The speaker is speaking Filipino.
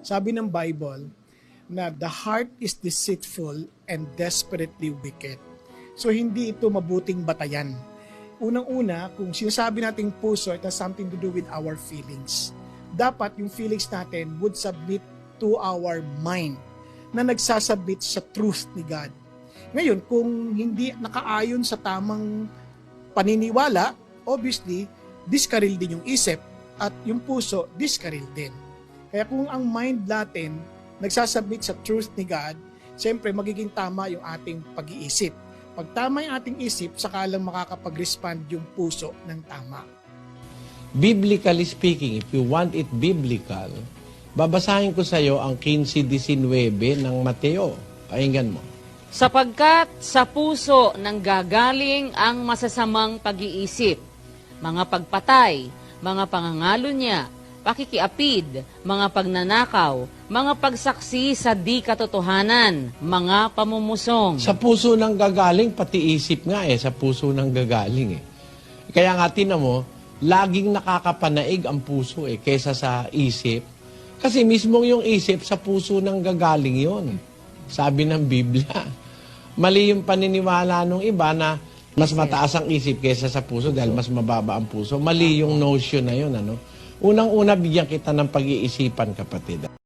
Sabi ng Bible na the heart is deceitful and desperately wicked. So hindi ito mabuting batayan. Unang-una, kung sinasabi nating puso, it has something to do with our feelings. Dapat yung feelings natin would submit to our mind na nagsasubmit sa truth ni God. Ngayon, kung hindi nakaayon sa tamang paniniwala, obviously, diskaril din yung isip at yung puso, diskaril din. Kaya kung ang mind natin nagsasubmit sa truth ni God, siyempre magiging tama yung ating pag-iisip. Pag tama yung ating isip, saka lang makakapag-respond yung puso ng tama. Biblically speaking, if you want it biblical, babasahin ko sa iyo ang 15.19 ng Mateo. Pakinggan mo. Sapagkat sa puso nang gagaling ang masasamang pag-iisip, mga pagpatay, mga pangangalo niya, pakikiapid, mga pagnanakaw, mga pagsaksi sa di katotohanan, mga pamumusong. Sa puso ng gagaling, pati isip nga eh, sa puso ng gagaling eh. Kaya nga tinan mo, laging nakakapanaig ang puso eh, kesa sa isip. Kasi mismo yung isip, sa puso ng gagaling yon. Sabi ng Biblia. Mali yung paniniwala ng iba na mas mataas ang isip kesa sa puso dahil mas mababa ang puso. Mali yung notion na yun. Ano? Unang-una, bigyan kita ng pag-iisipan, kapatid.